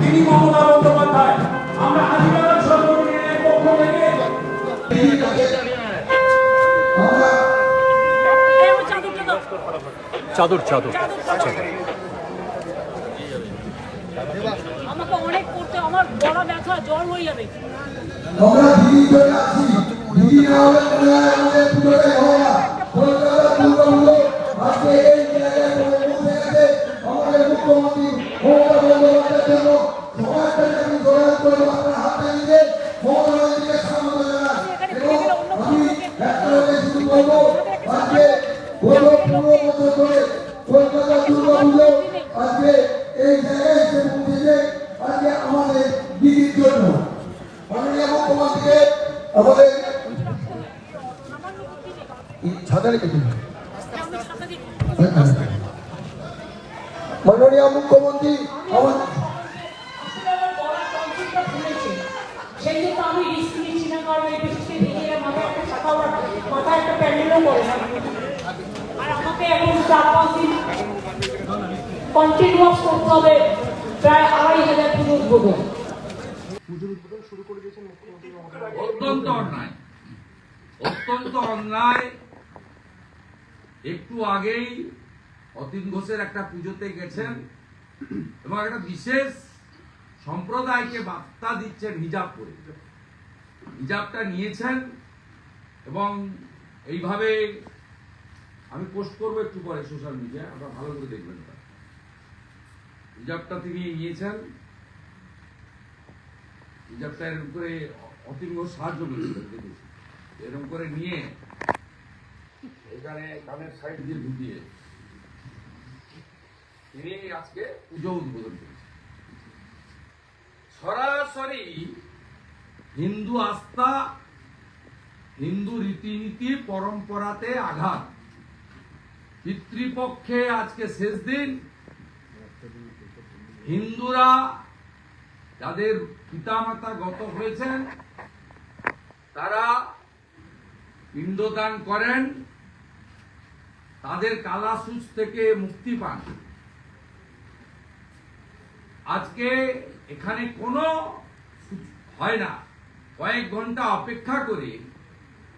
তিনি মমতা বন্দ্যোপাধ্যায়। আমরা আদিবাসী পক্ষ থেকে চাদর চাদর। আমাকে অনেক করতে আমার গলা ব্যথা জ্বর হয়ে যাবে। আমরা দিদি চলে দিদি না হলে আজকে এই আমাদের জন্য মুখ্যমন্ত্রী আমার মাথায় একটা করে আমাকে এখন চার কন্টিনিউয়াস করতে হবে। প্রায় আড়াই হাজার পুজো উদ্বোধন অত্যন্ত অন্যায়। অত্যন্ত অন্যায়। একটু আগেই অতীন ঘোষের একটা পুজোতে গেছেন এবং একটা বিশেষ সম্প্রদায়কে বার্তা দিচ্ছেন হিজাব করে। হিজাবটা নিয়েছেন এবং এইভাবে আমি পোস্ট করব একটু পরে সোশ্যাল মিডিয়ায়, আপনারা ভালো করে দেখবেন হিজাবটা তিনি নিয়েছেন হিজাবটা এরকম করে ঘোষ সাহায্য করেছিলেন এরকম করে নিয়ে এখানে কানের সাইড দিয়ে ঢুকিয়ে তিনি আজকে পুজো উদ্বোধন করেছেন। সরাসরি হিন্দু আস্থা, হিন্দু রীতিনীতি পরম্পরাতে আঘাত। পিতৃপক্ষে আজকে শেষ দিন। হিন্দুরা যাদের পিতামাতা গত হয়েছেন, তারা পিণ্ডদান করেন, তাদের কালাসুচ থেকে মুক্তি পান। আজকে এখানে কোনো হয় না। কয়েক ঘণ্টা অপেক্ষা করে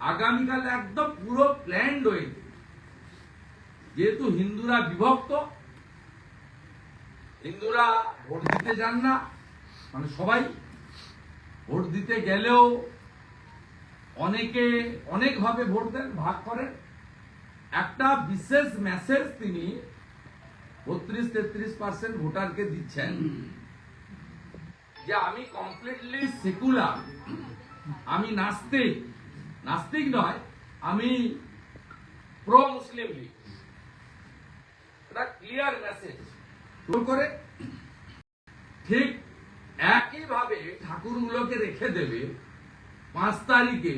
আগামীকাল একদম পুরো প্ল্যান রয়েছে যেহেতু হিন্দুরা বিভক্ত হিন্দুরা ভোট দিতে যান না। মানে সবাই ভোট দিতে গেলেও অনেকে অনেকভাবে ভোট দেন, ভাগ করেন। একটা বিশেষ মেসেজ তিনি বত্রিশ, তেত্রিশ পার্সেন্ট ভোটারকে দিচ্ছেন যে আমি কমপ্লিটলি সেকুলার আমি নাস্তিক। নাস্তিক নয়, আমি প্রো মুসলিম লীগ। এটা ক্লিয়ার মেসেজ করে। ঠিক একইভাবে ঠাকুরগুলোকে রেখে দেবে। পাঁচ তারিখে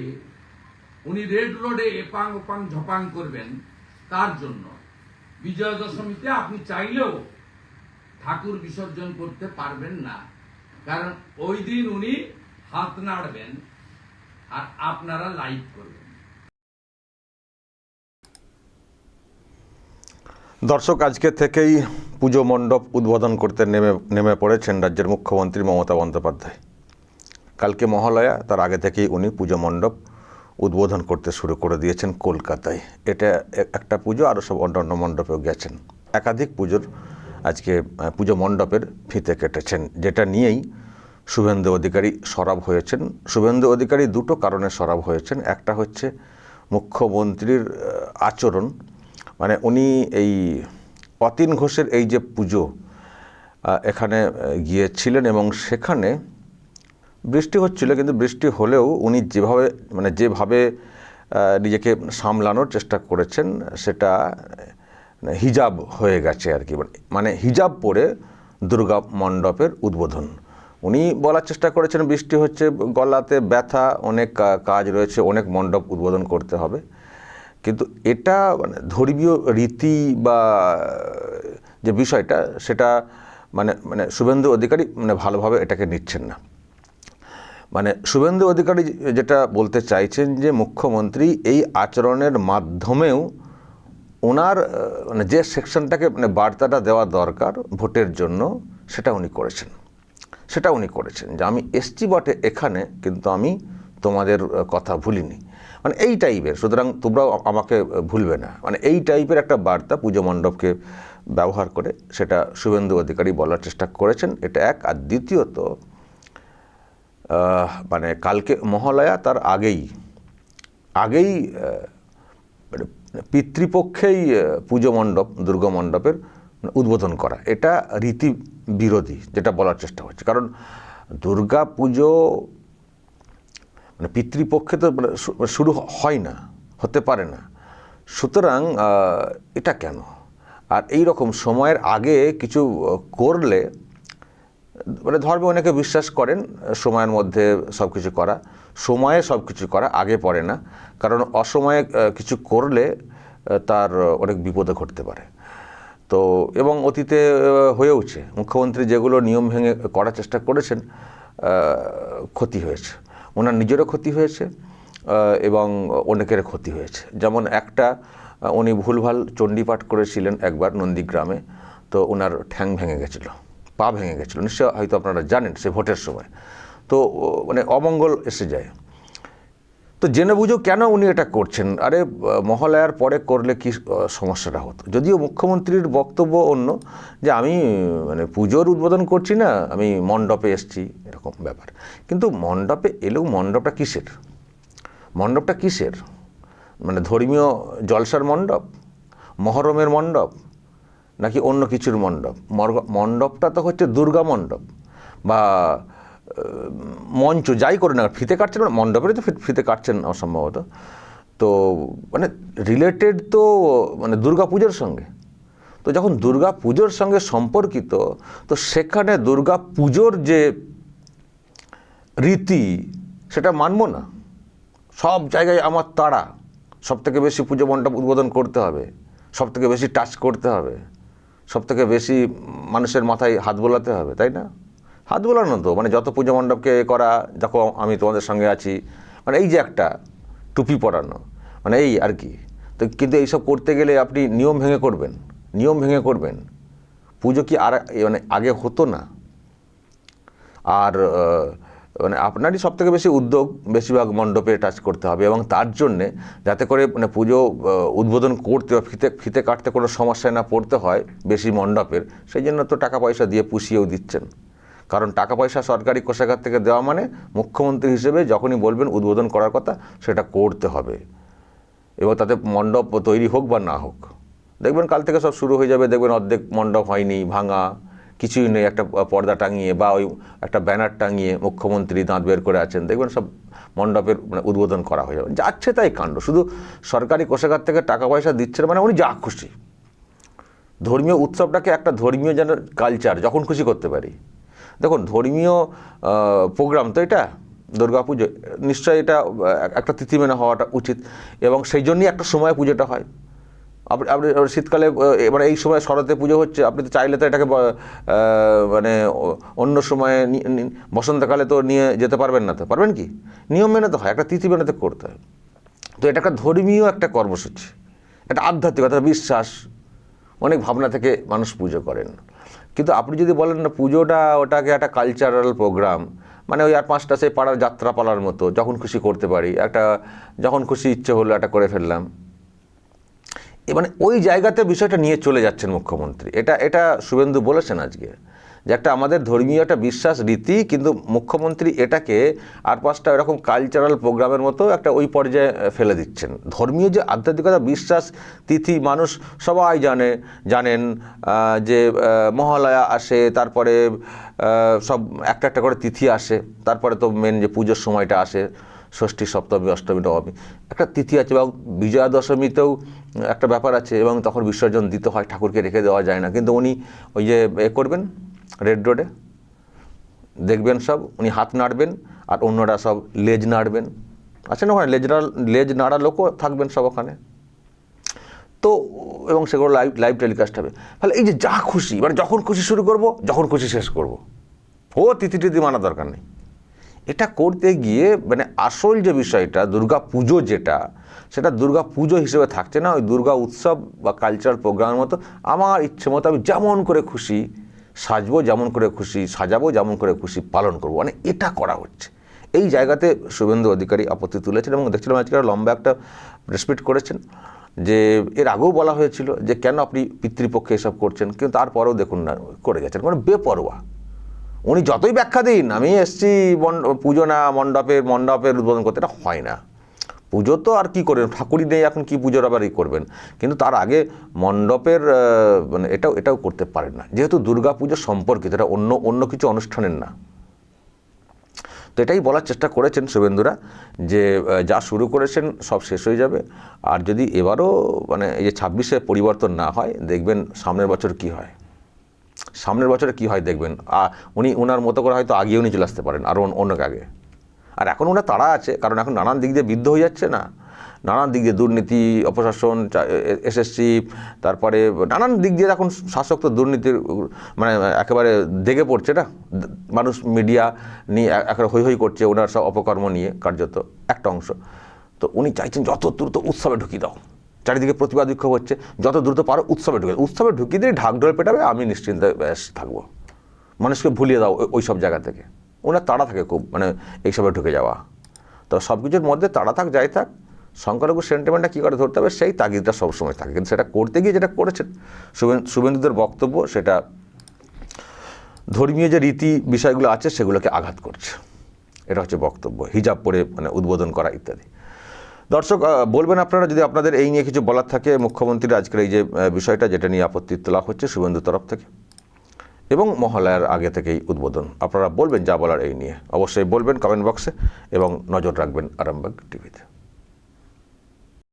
উনি রেড রোডে এপাং ওপাং ঝপাং করবেন। তার জন্য বিজয়া দশমীতে আপনি চাইলেও ঠাকুর বিসর্জন করতে পারবেন না। কারণ ওই দিন উনি হাত নাড়বেন আর আপনারা লাইভ করবেন। দর্শক, আজকে থেকেই পুজো মণ্ডপ উদ্বোধন করতে নেমে নেমে পড়েছেন রাজ্যের মুখ্যমন্ত্রী মমতা বন্দ্যোপাধ্যায়। কালকে মহালয়া, তার আগে থেকেই উনি পুজো মণ্ডপ উদ্বোধন করতে শুরু করে দিয়েছেন কলকাতায়। এটা একটা পুজো আরও সব অন্যান্য মণ্ডপেও গেছেন। একাধিক পুজোর আজকে পুজো মণ্ডপের ফিতে কেটেছেন, যেটা নিয়েই শুভেন্দু অধিকারী সরব হয়েছেন। শুভেন্দু অধিকারী দুটো কারণে সরব হয়েছেন। একটা হচ্ছে মুখ্যমন্ত্রীর আচরণ। মানে উনি এই অতীন ঘোষের এই যে পুজো এখানে গিয়েছিলেন এবং সেখানে বৃষ্টি হচ্ছিল, কিন্তু বৃষ্টি হলেও উনি যেভাবে মানে যেভাবে নিজেকে সামলানোর চেষ্টা করেছেন, সেটা মানে হিজাব হয়ে গেছে আর কি। মানে- মানে হিজাব পরে দুর্গা মণ্ডপের উদ্বোধন। উনি বলার চেষ্টা করেছেন, বৃষ্টি হচ্ছে, গলাতে ব্যথা, অনেক কাজ রয়েছে, অনেক মণ্ডপ উদ্বোধন করতে হবে। কিন্তু এটা মানে ধর্মীয় রীতি বা, যে বিষয়টা, সেটা মানে মানে শুভেন্দু অধিকারী মানে ভালোভাবে এটাকে নিচ্ছেন না। মানে শুভেন্দু অধিকারী যেটা বলতে চাইছেন যে, মুখ্যমন্ত্রী এই আচরণের মাধ্যমেও ওনার মানে যে সেকশনটাকে মানে বার্তাটা দেওয়া দরকার ভোটের জন্য, সেটা উনি করেছেন। সেটা উনি করেছেন যে, আমি এসছি বটে এখানে, কিন্তু আমি তোমাদের কথা ভুলিনি। মানে এই টাইপের সুতরাং তোমরাও আমাকে ভুলবে না। মানে এই টাইপের একটা বার্তা পুজো মণ্ডপকে ব্যবহার করে সেটা শুভেন্দু অধিকারী বলার চেষ্টা করেছেন। এটা এক। আর দ্বিতীয়ত মানে কালকে মহালয়া, তার আগেই আগেই মানে পিতৃপক্ষেই পুজো মণ্ডপ, দুর্গা মণ্ডপের উদ্বোধন করা। এটা রীতি বিরোধী যেটা বলার চেষ্টা হচ্ছে। কারণ দুর্গা পুজো মানে পিতৃপক্ষে তো মানে শুরু হয় না, হতে পারে না। সুতরাং এটা কেন? আর এই রকম সময়ের আগে কিছু করলে মানে ধর্মে অনেকে বিশ্বাস করেন, সময়ের মধ্যে সব কিছু করা। সময়ে সব কিছু করা আগে পড়ে না। কারণ অসময়ে কিছু করলে তার অনেক বিপদে ঘটতে পারে। তো, এবং অতীতে হয়েওছে মুখ্যমন্ত্রী যেগুলো নিয়ম ভেঙে করার চেষ্টা করেছেন ক্ষতি হয়েছে। ওনার নিজেরও ক্ষতি হয়েছে এবং অনেকের ক্ষতি হয়েছে। যেমন একটা উনি ভুলভাল চণ্ডীপাঠ করেছিলেন একবার নন্দীগ্রামে, তো ওনার ঠ্যাং ভেঙে গেছিল, পা ভেঙে গেছিল। নিশ্চয় হয়তো আপনারা জানেন সে ভোটের সময়। তো মানে অমঙ্গল এসে যায়। তো জেনে বুঝো কেন উনি এটা করছেন? আরে, মহালয়ার পরে করলে কি সমস্যাটা হতো? যদিও মুখ্যমন্ত্রীর বক্তব্য অন্য, যে আমি মানে পুজোর উদ্বোধন করছি না, আমি মণ্ডপে এসছি, এরকম ব্যাপার। কিন্তু মণ্ডপে এলেও মণ্ডপটা কিসের? মণ্ডপটা কিসের? মানে ধর্মীয় জলসার মণ্ডপ? মহরমের মণ্ডপ? নাকি অন্য কিছুর মণ্ডপ? মণ্ডপটা তো হচ্ছে দুর্গা মণ্ডপ বা মঞ্চ যাই করে না ফিতে কাটছেন না মণ্ডপেরই তো ফিতে কাটছেন অসম্ভবত তো মানে রিলেটেড তো মানে দুর্গা পুজোর সঙ্গে। তো যখন দুর্গা পুজোর সঙ্গে সম্পর্কিত, তো সেখানে দুর্গা পুজোর যে রীতি, সেটা মানব না। সব জায়গায় আমার তাড়া সব থেকে বেশি পুজো মণ্ডপ উদ্বোধন করতে হবে সব থেকে বেশি টাচ করতে হবে সব থেকে বেশি মানুষের মাথায় হাত বোলাতে হবে, তাই না? হাত বোলানো তো মানে যত পুজো মণ্ডপকে করা, দেখো আমি তোমাদের সঙ্গে আছি মানে এই যে একটা টুপি পরানো মানে এই আর কি। তো কিন্তু এইসব করতে গেলে আপনি নিয়ম ভেঙে করবেন, নিয়ম ভেঙে করবেন। পুজো কি আর মানে আগে হতো না। আর মানে আপনারই সব থেকে বেশি উদ্যোগ বেশিরভাগ মণ্ডপে টাচ করতে হবে এবং তার জন্যে যাতে করে মানে পুজো উদ্বোধন করতে বা ফিতে ফিতে কাটতে কোনো সমস্যায় না পড়তে হয় বেশি মণ্ডপের, সেই জন্য তো টাকা পয়সা দিয়ে পুষিয়েও দিচ্ছেন। কারণ টাকা পয়সা সরকারি কোষাগার থেকে দেওয়া মানে মুখ্যমন্ত্রী হিসেবে যখনই বলবেন উদ্বোধন করার কথা, সেটা করতে হবে। এবং তাতে মণ্ডপ তৈরি হোক বা না হোক। দেখবেন কাল থেকে সব শুরু হয়ে যাবে, দেখবেন অর্ধেক মণ্ডপ হয়নি, ভাঙা, কিছুই নেই, একটা পর্দা টাঙিয়ে বা ওই একটা ব্যানার টাঙিয়ে মুখ্যমন্ত্রী দাঁত বের করে আছেন, দেখবেন সব মণ্ডপের মানে উদ্বোধন করা হয়ে যাবে। যাচ্ছে তাই কাণ্ড, শুধু সরকারি কোষাগার থেকে টাকা পয়সা দিচ্ছে মানে উনি যা খুশি। ধর্মীয় উৎসবটাকে একটা ধর্মীয় যেন কালচার যখন খুশি করতে পারি। দেখুন, ধর্মীয় প্রোগ্রাম তো এটা দুর্গাপুজো নিশ্চয়ই এটা একটা তিথি মেনে হওয়াটা উচিত। এবং সেই জন্যই একটা সময় পুজোটা হয়। আপনি আপনি শীতকালে এবার এই সময় শরতে পুজো হচ্ছে, আপনি তো চাইলে তো এটাকে মানে অন্য সময়ে বসন্তকালে তো নিয়ে যেতে পারবেন না তো। পারবেন কি? নিয়ম মেনে তো হয়, একটা তিথি মেনে তো করতে হয়। তো এটা একটা ধর্মীয় একটা কর্মসূচি। একটা আধ্যাত্মিকতা বিশ্বাস। অনেক ভাবনা থেকে মানুষ পুজো করেন। কিন্তু আপনি যদি বলেন না, পুজোটা ওটাকে একটা কালচারাল প্রোগ্রাম মানে ওই আর পাঁচটা সেই পাড়ার যাত্রা পালার মতো, যখন খুশি করতে পারি, একটা যখন খুশি ইচ্ছে হলো একটা করে ফেললাম। মানে ওই জায়গাতে বিষয়টা নিয়ে চলে যাচ্ছেন মুখ্যমন্ত্রী। এটা এটা শুভেন্দু বলেছেন আজকে। যে একটা আমাদের ধর্মীয় একটা বিশ্বাস রীতি, কিন্তু মুখ্যমন্ত্রী এটাকে আর পাঁচটা এরকম কালচারাল প্রোগ্রামের মতো একটা ওই পর্যায়ে ফেলে দিচ্ছেন। ধর্মীয় যে আধ্যাত্মিকতা, বিশ্বাস, তিথি, মানুষ সবাই জানে, জানেন যে মহালয়া আসে, তারপরে সব একটা একটা করে তিথি আসে, তারপরে তো মেন যে পুজোর সময়টা আসে, ষষ্ঠী, সপ্তমী, অষ্টমী, নবমী। একটা তিথি আছে এবং বিজয়া দশমীতেও একটা ব্যাপার আছে এবং তখন বিসর্জন দিতে হয়, ঠাকুরকে রেখে দেওয়া যায় না। কিন্তু উনি ওই যে এ করবেন? রেড রোডে দেখবেন সব, উনি হাত নাড়বেন, আর অন্যরা সব লেজ নাড়বেন। আছে না, ওখানে লেজ নাড়া লেজ নাড়া লোকও থাকবেন সব ওখানে। তো, এবং সেগুলো লাইভ লাইভ টেলিকাস্ট হবে। তাহলে এই যে যা খুশি মানে যখন খুশি শুরু করব, যখন খুশি শেষ করব। ও তিথি টিথি মানা দরকার নেই। এটা করতে গিয়ে মানে আসল যে বিষয়টা, দুর্গা পুজো যেটা, সেটা দুর্গা পুজো হিসেবে থাকছে না। ওই দুর্গা উৎসব বা কালচারাল প্রোগ্রামের মতো, আমার ইচ্ছে মতো আমি যেমন করে খুশি সাজবো, যেমন করে খুশি সাজাবো, যেমন করে খুশি পালন করব। মানে এটা করা হচ্ছে। এই জায়গাতে শুভেন্দু অধিকারী আপত্তি তুলেছেন এবং দেখছিলাম আজকে লম্বা একটা রেসপেক্ট করেছেন, যে এর আগেও বলা হয়েছিল যে কেন আপনি পিতৃপক্ষে এসব করছেন, কিন্তু তারপরেও দেখুন না, করে গেছেন। মানে বেপরোয়া। উনি যতই ব্যাখ্যা দিন, আমি এসছি পুজো না মণ্ডপের মণ্ডপের উদ্বোধন করতে, এটা হয় না। পুজো তো আর কি করবেন ঠাকুরই নেই, এখন কি পুজোর আবার ই করবেন? কিন্তু তার আগে মণ্ডপের মানে এটাও এটাও করতে পারেন না। যেহেতু দুর্গা পুজো সম্পর্কিত, এটা অন্য অন্য কিছু অনুষ্ঠানের না। তো এটাই বলার চেষ্টা করেছেন শুভেন্দুরা, যে যা শুরু করেছেন সব শেষ হয়ে যাবে। আর যদি এবারও মানে এই যে ছাব্বিশে পরিবর্তন না হয়, দেখবেন সামনের বছর কি হয়। সামনের বছরে কি হয় দেখবেন? উনি ওনার মতো করে হয়তো আগিয়ে উনি চলে আসতে পারেন, আরও অনেক আগে আর এখন ওনার তাড়া আছে, কারণ এখন নানান দিক দিয়ে বিদ্ধ হয়ে যাচ্ছে না। নানান দিক দিয়ে দুর্নীতি, অপশাসন এসএসসি, তারপরে নানান দিক দিয়ে এখন শাসক তো দুর্নীতির মানে একেবারে দেখে পড়ছে না। মানুষ মিডিয়া নিয়ে একেবারে হৈ হৈ করছে, ওনার সব অপকর্ম নিয়ে কার্যত একটা অংশ। তো উনি চাইছেন যত দ্রুত উৎসবে ঢুকিয়ে দাও। চারিদিকে প্রতিবাদ বিক্ষোভ হচ্ছে, যত দ্রুত পারো উৎসবে ঢুকে। উৎসবে ঢুকিয়ে দিয়ে ঢাকঢোল পেটাবে, আমি নিশ্চিন্তে ব্যাস থাকব। মানুষকে ভুলিয়ে দাও ওই সব জায়গা থেকে। ওনার তাড়া থাকে খুব মানে এইসবে ঢুকে যাওয়া। তো সব কিছুর মধ্যে তাড়া থাক, যাই থাক সংখ্যালঘু সেন্টিমেন্টটা কী করে ধরতে হবে, সেই তাগিদটা সবসময় থাকে। কিন্তু সেটা করতে গিয়ে যেটা করেছেন, শুভেন, শুভেন্দুদের বক্তব্য, সেটা ধর্মীয় যে রীতি বিষয়গুলো আছে, সেগুলোকে আঘাত করছে। এটা হচ্ছে বক্তব্য, হিজাব পরে মানে উদ্বোধন করা ইত্যাদি। দর্শক বলবেন আপনারা, যদি আপনাদের এই নিয়ে কিছু বলার থাকে, মুখ্যমন্ত্রীর আজকের এই যে বিষয়টা, যেটা নিয়ে আপত্তি তোলা হচ্ছে, শুভেন্দুর তরফ থেকে। এবং মহালয়ার আগে থেকেই উদ্বোধন। আপনারা বলবেন যা বলার এই নিয়ে। অবশ্যই বলবেন কমেন্ট বক্সে এবং নজর রাখবেন আরামবাগ টিভিতে।